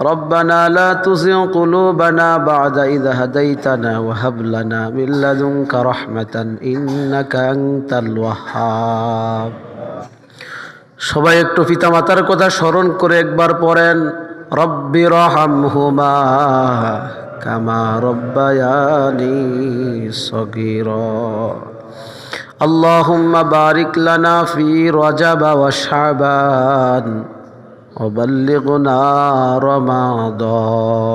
ربنا لا تزغ قلوبنا بعد إذا هديتنا وهب لنا من لدنك رحمة إنك أنت الوهاب সবাই একটু পিতামাতার কথা স্মরণ করে একবার পড়েন রব্বি রহামহুমা কামা রব্বায়ানি সগীরা اللهم بارك لنا في رجب وشعبان وبلغنا رمضان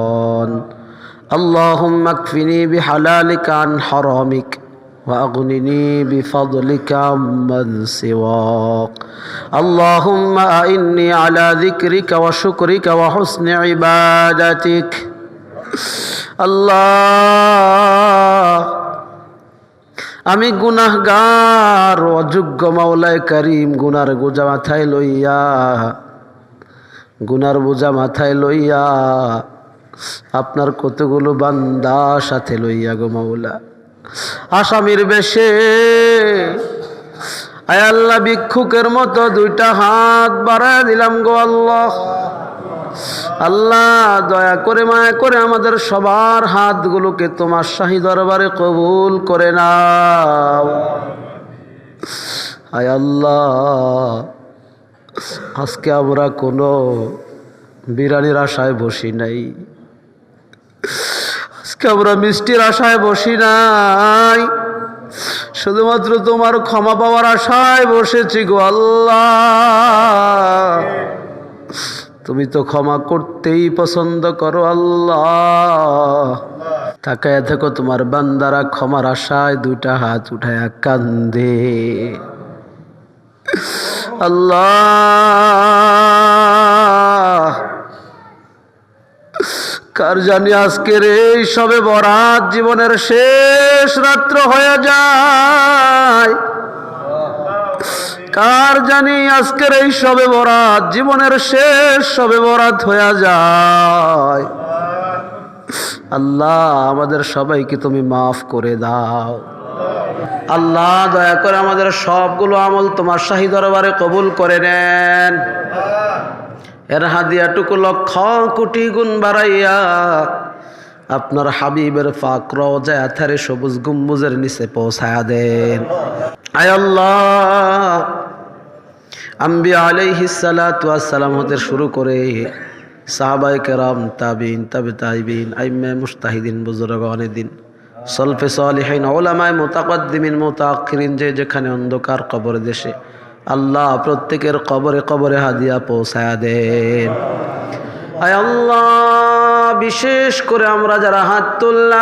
اللهم اكفني بحلالك عن حرامك واغنني بفضلك عمن سواك اللهم اعني على ذكرك وشكرك وحسن عبادتك الله আমি গুনাহগার অযোগ্য মাওলায় করিম গুনার বোঝা মাথায় লইয়া গুনার বোঝা মাথায় লইয়া, আপনার কতগুলো বান্দা সাথে লইয়া গো মাওলা। আসামির বেশে, আয় আল্লাহ ভিক্ষুকের মতো দুইটা হাত বাড়ায় দিলাম গো আল্লাহ। আল্লাহ, দয়া করে, মায়া করে আমাদের সবার হাতগুলোকে তোমার শাহী দরবারে কবুল করে নাও। আয় আল্লাহ আজকে আমরা কোনো বিরিয়ানির আশায় বসি নাই। আজকে আমরা মিষ্টির আশায় বসি নাই। শুধুমাত্র তোমার ক্ষমা পাওয়ার আশায় বসেছি গো আল্লাহ। তুমি তো ক্ষমা করতেই পছন্দ করো আল্লাহ। তাকায় দেখো তোমার বান্দারা ক্ষমার আশায় দুইটা হাত উঠায় কান্দে। আল্লাহ। কার জানি আজকের এই সবে বরাত জীবনের শেষ রাত্র হয়ে যায়। কার জানি আজকের এই সবে বরাত জীবনের শেষ সবে বরাত হয়ে যায়। আল্লাহ, আমাদের সবাইকে তুমি মাফ করে দাও। আল্লাহ দয়া করে আমাদের সবগুলো আমল তোমার শাহী দরবারে কবুল করে নেন। এর হাদিয়াটুকু লক্ষ কোটি গুণ বাড়াইয়া আপনার হাবিবের ফাক রওজায় আথারে সবুজ গুম্বুজের নিচে পৌঁছায়া দেন। আয় আল্লাহ। আম্বি আলাইহি সালাতু ওয়াসসালাম হতে শুরু করে সাহাবাই কেরাম, তাবিন তাবে তাইবিন আইমে মুস্তাহিদিন বুজুর্গ অনেদিন সলফে সালিহিন ওলামায় মোতাকদ্দিমিন মোতাক্ষরিন যে যেখানে অন্ধকার কবর দেশে আল্লাহ প্রত্যেকের কবরে কবরে হাদিয়া পৌঁছায়া দেন। আয় আল্লাহ, বিশেষ করে আমরা যারা হাত তুললাম,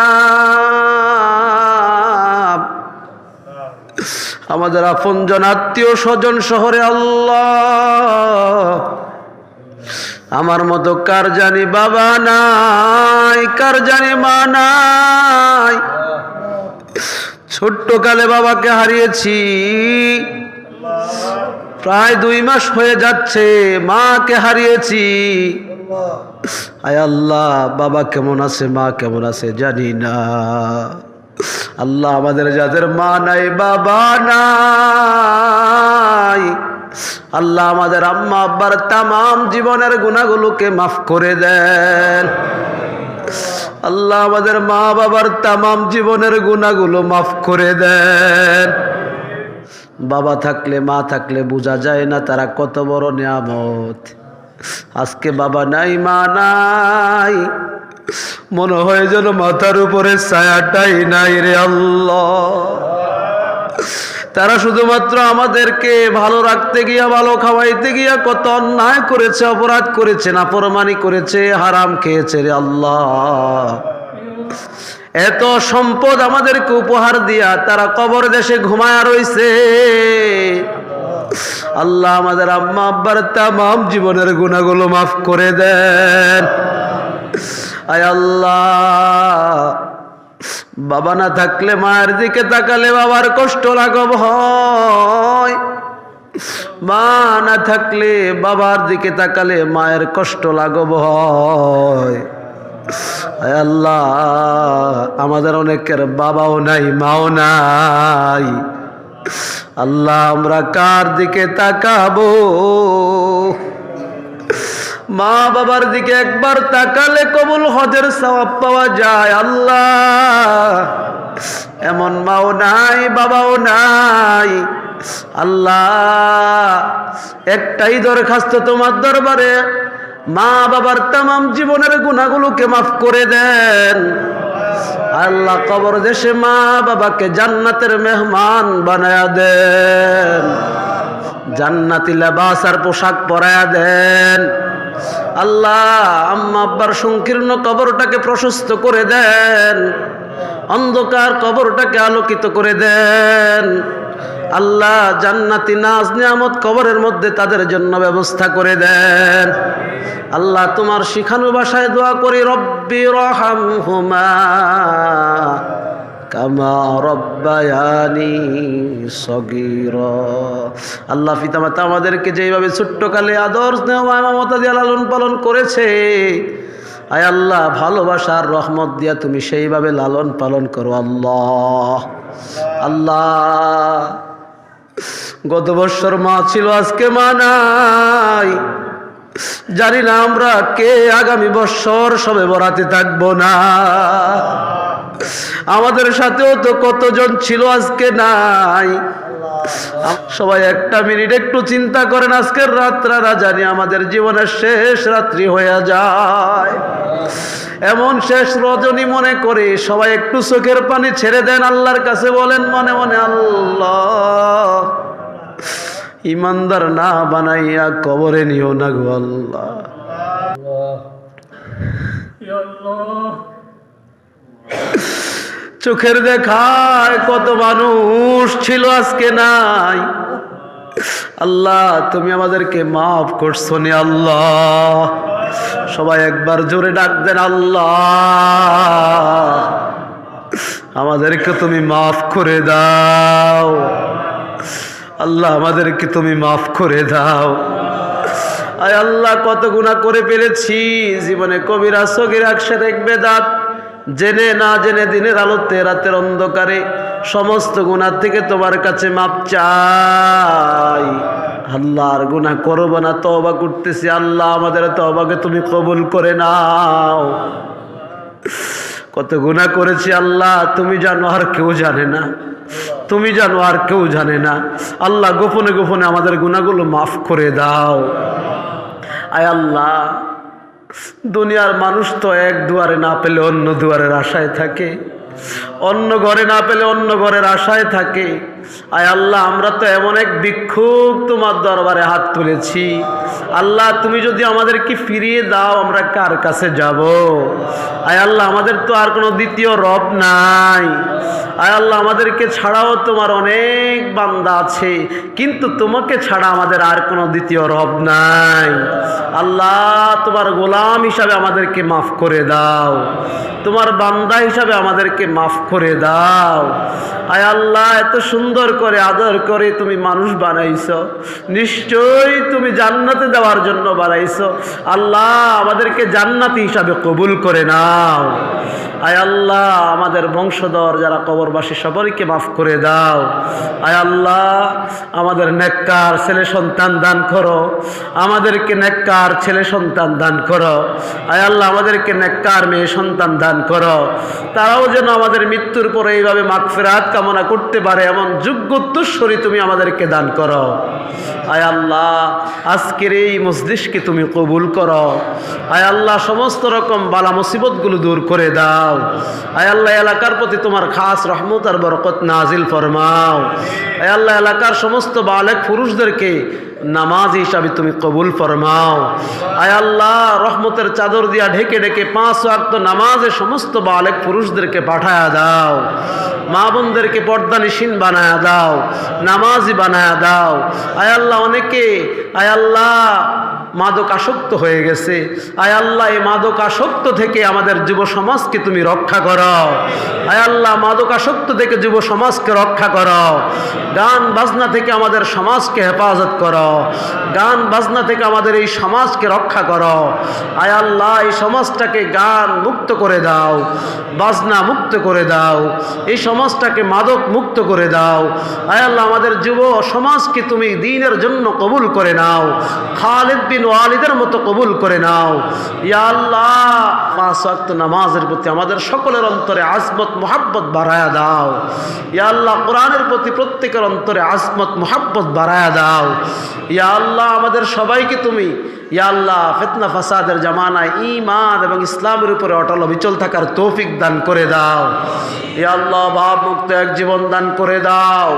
আমাদের আপনজন আত্মীয় স্বজন শহরে আল্লাহ আমার মতো কার জানি বাবা নাই, কার জানি মা নাই? ছোট্ট কালে বাবাকে হারিয়েছি। প্রায় দুই মাস হয়ে যাচ্ছে মাকে হারিয়েছি। আয় আল্লাহ, বাবা কেমন আছে, মা কেমন আছে জানি না। আল্লাহ আমাদের যাদের মা নাই, বাবা নাই। আল্লাহ আমাদের আম্মা আব্বার তাম জীবনের গুণাগুলোকে মাফ করে দেন। আল্লাহ আমাদের মা বাবার তাম জীবনের গুণাগুলো মাফ করে দেন। বাবা থাকলে, মা থাকলে বোঝা যায় না তারা কত বড় নিয়ামত। আজকে বাবা নাই, মা নাই। মনে হয় যেন মাথার উপরে ছায়াটাই নাই রে আল্লাহ। তারা শুধুমাত্র আমাদেরকে ভালো রাখতে গিয়া, ভালো খাওয়াইতে গিয়া কত অন্যায় করেছে, অপরাধ করেছে না নাফরমানি করেছে, হারাম খেয়েছে রে আল্লাহ। এত সম্পদ আমাদেরকে উপহার দিয়া তারা কবর দেশে ঘুমায়া রইছে। আল্লাহ আমাদের আম্মা আব্বার তাম জীবনের গুণাগুলো মাফ করে দেন। আয় আল্লাহ। বাবা না থাকলে মায়ের দিকে তাকালে বাবার কষ্ট লাগব হয়। মা না থাকলে বাবার দিকে তাকালে মায়ের কষ্ট লাগব হয়। আল্লাহ, আমাদের অনেকের বাবাও নাই, মাও নাই। আল্লাহ, আমরা কার দিকে তাকাবো? মা বাবার দিকে একবার তাকালে কবুল হজের সওয়াব পাওয়া যায়, আল্লাহ। এমন মাও নাই, বাবাও নাই। আল্লাহ, একটাই দরখাস্ত তোমার দরবারে মা বাবার তাম জীবনের গুণাগুলোকে মাফ করে দেন। আল্লাহ কবর দেশে মা বাবাকে জান্নাতের মেহমান বানায়া দেন। জান্নাতি লেবাস আর পোশাক পরায়া দেন। আল্লাহ, আম্মা আব্বার সংকীর্ণ কবরটাকে প্রশস্ত করে দেন। অন্ধকার কবরটাকে আলোকিত করে দেন। আল্লাহ জান্নাতি নাজ নিয়ামত কবরের মধ্যে তাদের জন্য ব্যবস্থা করে দেন। আল্লাহ তোমার শিখানো ভাষায় দোয়া করি, রব্বি রহাম হুমা আল্লাহ পিতামাতা আমাদেরকে যেইভাবে ছোট্টকালে আদর স্নেহ মমতা দিয়ে লালন পালন করেছে, আয় আল্লাহ ভালোবাসার রহমত দিয়া তুমি সেইভাবে লালন পালন করো, আল্লাহ। আল্লাহ। গত বৎসর মা ছিল, আজকে মা নাই। জানি না আমরা কে, আগামী বৎসর সবে বরাতে থাকব না। আমাদের সাথেও তো কতজন ছিল আজকে নাই? সবাই একটা মিনিট একটু চিন্তা করেন, আজকের রাত্রারা জানি আমাদের জীবনের শেষ রাত্রি হয়ে যায়। এমন শেষ রজনী মনে করে সবাই একটু চোখের পানি ছেড়ে দেন, আল্লাহর কাছে বলেন, মনে মনে আল্লাহ, ইমানদার না বানাইয়া কবরে নিও না গো আল্লাহ। চোখের দেখায় কত মানুষ ছিল আজকে নাই। আল্লাহ, তুমি আমাদেরকে মাফ করছ নি আল্লাহ। সবাই একবার জোরে ডাক দেন আল্লাহ। আমাদেরকে তুমি মাফ করে দাও। আল্লাহ, আমাদেরকে তুমি মাফ করে দাও। আয় আল্লাহ, কত গুণা করে পেরেছি জীবনে কবিরা, সগিরা শেরেক বেদাত জেনে না জেনে দিনের আলোতে রাতের অন্ধকারে সমস্ত গুণার থেকে তোমার কাছে মাপ চাই। আল্লাহ আর গুণা করব না তবা করতেছি। আল্লাহ আমাদের তবাকে তুমি কবুল করে নাও। কত গুণা করেছি আল্লাহ, তুমি জানো আর কেউ জানে না। তুমি জানো আর কেউ জানে না। আল্লাহ গোপনে গোপনে আমাদের গুণাগুলো মাফ করে দাও। আয় আল্লাহ দুনিয়ার মানুষ তো এক দুয়ারে না পেলে অন্য দুয়ারের আশায় থাকে। অন্য ঘরে না পেলে অন্য ঘরের আশায় থাকে। আয় আল্লাহ, আমরা তো এমন এক ভিক্ষুক তোমার দরবারে হাত তুলেছি। আল্লাহ, তুমি যদি আমাদেরকে ফিরিয়ে দাও, আমরা কার কাছে যাব? আয় আল্লাহ, আমাদের তো আর কোনো দ্বিতীয় রব নাই। আয় আল্লাহ, আমাদেরকে ছাড়াও তোমার অনেক বান্দা আছে, কিন্তু তোমাকে ছাড়া আমাদের আর কোনো দ্বিতীয় রব নাই। আল্লাহ, তোমার গোলাম হিসাবে আমাদেরকে মাফ করে দাও। তোমার বান্দা হিসাবে আমাদেরকে মাফ করে দাও। আয় আল্লাহ, এত সুন্দর করে আদর করে তুমি মানুষ বানাইছ। নিশ্চয়ই তুমি জান্নাতে দেওয়ার জন্য বানাইছ। আল্লাহ, আমাদেরকে জান্নাতি হিসাবে কবুল করে নাও। আয় আল্লাহ, আমাদের বংশধর যারা কবরবাসী সবাইকে মাফ করে দাও। আয় আল্লাহ, আমাদের নেককার ছেলে সন্তান দান করো। আমাদেরকে নেককার ছেলে সন্তান দান করো। আয় আল্লাহ, আমাদেরকে নেককার মেয়ে সন্তান দান করো। তারাও যেন আমাদের মৃত্যুর পরে এইভাবে মাগফিরাত কামনা করতে পারে, এমন যোগ্য উত্তরস্বরী তুমি আমাদেরকে দান করো। আয় আল্লাহ, আজকের এই মসজিদকে তুমি কবুল করো। আয় আল্লাহ, সমস্ত রকম বালা মুসিবতগুলো দূর করে দাও। আয় আল্লাহ, এলাকার প্রতি তোমার খাস রহমত আর বরকত নাজিল ফরমাও। আয় আল্লাহ, এলাকার সমস্ত বালেক পুরুষদেরকে নামাজ হিসাবে তুমি কবুল ফরমাও। আয় আল্লাহ, রহমতের চাদর দিয়া ঢেকে ঢেকে পাঁচ ওয়াক্ত নামাজে সমস্ত বালেক পুরুষদেরকে পাঠায়া দাও। মা বোনদেরকে পর্দা নিশিন বানায়া দাও, নামাজি বানায়া দাও। আয় আল্লাহ, অনেকে, আয় আল্লাহ মাদক আসক্ত হয়ে গেছে। আয় আল্লাহ, এই মাদক আসক্ত থেকে আমাদের যুব সমাজকে তুমি রক্ষা করো আয় আল্লাহ মাদক আসক্ত থেকে যুব সমাজকে রক্ষা করো গান বাজনা থেকে আমাদের সমাজকে হেফাজত করো গান বাজনা থেকে আমাদের এই সমাজকে রক্ষা করো আয় আল্লাহ, এই সমাজটাকে গান মুক্ত করে দাও, বাজনা মুক্ত করে দাও, এই সমাজটাকে মাদক মুক্ত করে দাও। আয় আল্লাহ, আমাদের যুব সমাজকে তুমি দিনের জন্য কবুল করে নাও। খালেদ বিন ওয়ালিদের মতো কবুল করে নাও। ইয়া আল্লাহ, পাঁচ ওয়াক্ত নামাজের প্রতি আমাদের সকলের অন্তরে আজমত, মোহাব্বত বাড়ায়া দাও। ইয়া আল্লাহ, কোরআনের প্রতি প্রত্যেকের অন্তরে আজমত, মোহাব্বত বাড়ায়া দাও। ইয়া আল্লাহ, আমাদের সবাইকে তুমি, ইয়া আল্লাহ, ফেতনা ফাসাদের জামানায় ইমান এবং ইসলামের উপরে অটল অবিচল থাকার তৌফিক দান করে দাও। ইয়া আল্লাহ মুক্ত এক জীবন দান করে দাও।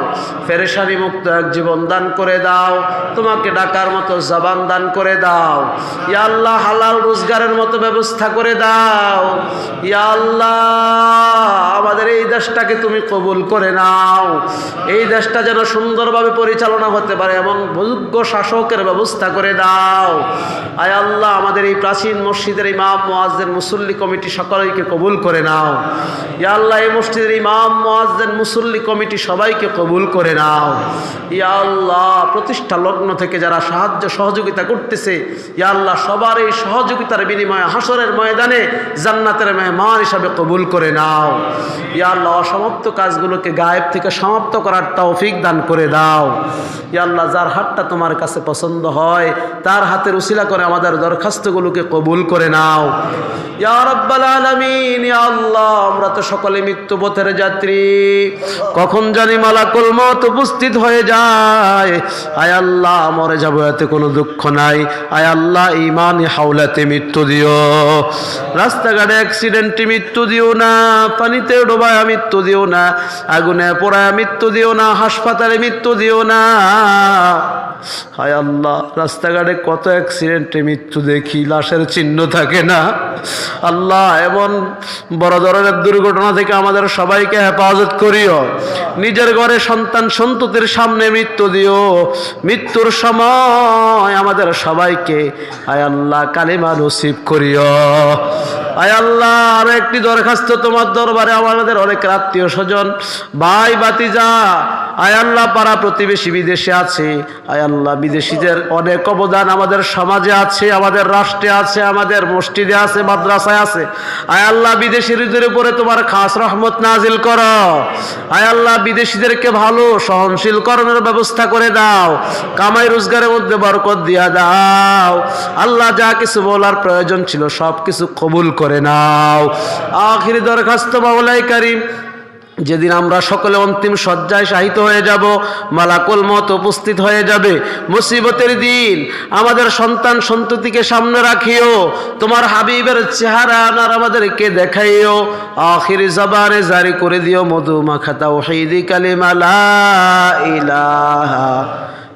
ফেরেশানি মুক্ত এক জীবন দান করে দাও। তোমাকে ডাকার মতো জবান দান করে দাও। ইয়া আল্লাহ হালাল রোজগারের মতো ব্যবস্থা করে দাও। ইয়া আল্লাহ, আমাদের এই দেশটাকে তুমি কবুল করে নাও। এই দেশটা যেন সুন্দরভাবে পরিচালনা হতে পারে এবং যোগ্য শাসকের ব্যবস্থা করে দাও। আয় আল্লাহ, আমাদের এই প্রাচীন মসজিদের ইমাম, মোয়াজ্জেন, মুসল্লি কমিটি সকলকে কবুল করে নাও। ইয়া আল্লাহ, এই মসজিদের ইমাম, মোয়াজ্জেন, মুসল্লি কমিটি সবাইকে কবুল করে নাও। ইয়া আল্লাহ প্রতিষ্ঠা লগ্ন থেকে যারা সাহায্য সহযোগিতা করতেছে ইয়া আল্লাহ, সবার এই সহযোগিতার বিনিময়ে হাসরের ময়দানে জান্নাতের মেহমান হিসাবে কবুল করে নাও। ইয়া আল্লাহ, অসমাপ্ত কাজগুলোকে গায়েব থেকে সমাপ্ত করার তৌফিক দান করে দাও। ইয়া আল্লাহ, যার হাতটা তোমার কাছে পছন্দ হয়, তার হাতের উশিলা করে আমাদের দরখাস্তগুলোকে কবুল করে নাও। আল্লাহ, আমরা তো সকলে যাত্রী। কখন জানি উপস্থিত হয়ে যায়। আয় আল্লাহ, মরে যাব, এতে কোনো দুঃখ নাই। আয় আল্লাহ ইমান হাওলাতে মৃত্যু দিও। রাস্তাঘাটে অ্যাক্সিডেন্টে মৃত্যু দিও না, পানিতে ডোবায় মৃত্যু দিও না, আগুনে পোড়ায় মৃত্যু দিও না, হাসপাতালে মৃত্যু দিও না। হায় আল্লাহ, রাস্তাঘাটে কত অ্যাক্সিডেন্টে মৃত্যু দেখি, লাশের চিহ্ন থাকে না। আল্লাহ, এমন বড় ধরনের দুর্ঘটনা থেকে আমাদের সবাইকে হেফাজত করিও। নিজের ঘরে সন্তান সন্ততির সামনে মৃত্যু দিও। মৃত্যুর সময় আমাদের সবাইকে, আয় আল্লাহ কালিমা নসিব করিও। আয় আল্লাহ, আরও একটি দরখাস্ত তোমার দরবারে আমাদের অনেক আত্মীয় স্বজন। ভাই বাতিজা আয় আল্লাহ, পাড়া প্রতিবেশী বিদেশে আছে। আয় আল্লাহ, বিদেশিদের অনেক অবদান আমাদের সমাজে আছে, আমাদের রাষ্ট্রে আছে, আমাদের মসজিদে আছে, মাদ্রাসায় আছে। আয় আল্লাহ, বিদেশিদের উপরে তোমার খাস রহমত নাজিল করো। আয় আল্লাহ, বিদেশিদেরকে ভালো সহনশীল করণের ব্যবস্থা করে দাও। কামাই রোজগারের মধ্যে বরকত দিয়া দাও। আল্লাহ যা কিছু বলার প্রয়োজন ছিল সব কিছু কবুল করে নাও। আখিরি দরখাস্ত বাউলাই কারিম। যেদিন আমরা সকলে অন্তিম শয্যায় শাহিত হয়ে যাব, মালাকুল মত উপস্থিত হয়ে যাবে। মুসিবতের দিন, আমাদের সন্তান সন্ততিকে সামনে রাখিও, তোমার হাবিবের চেহারা আনার আমাদেরকে দেখাইও। আখির জবানে জারি করে দিও মধু মাখাতা ওহিদি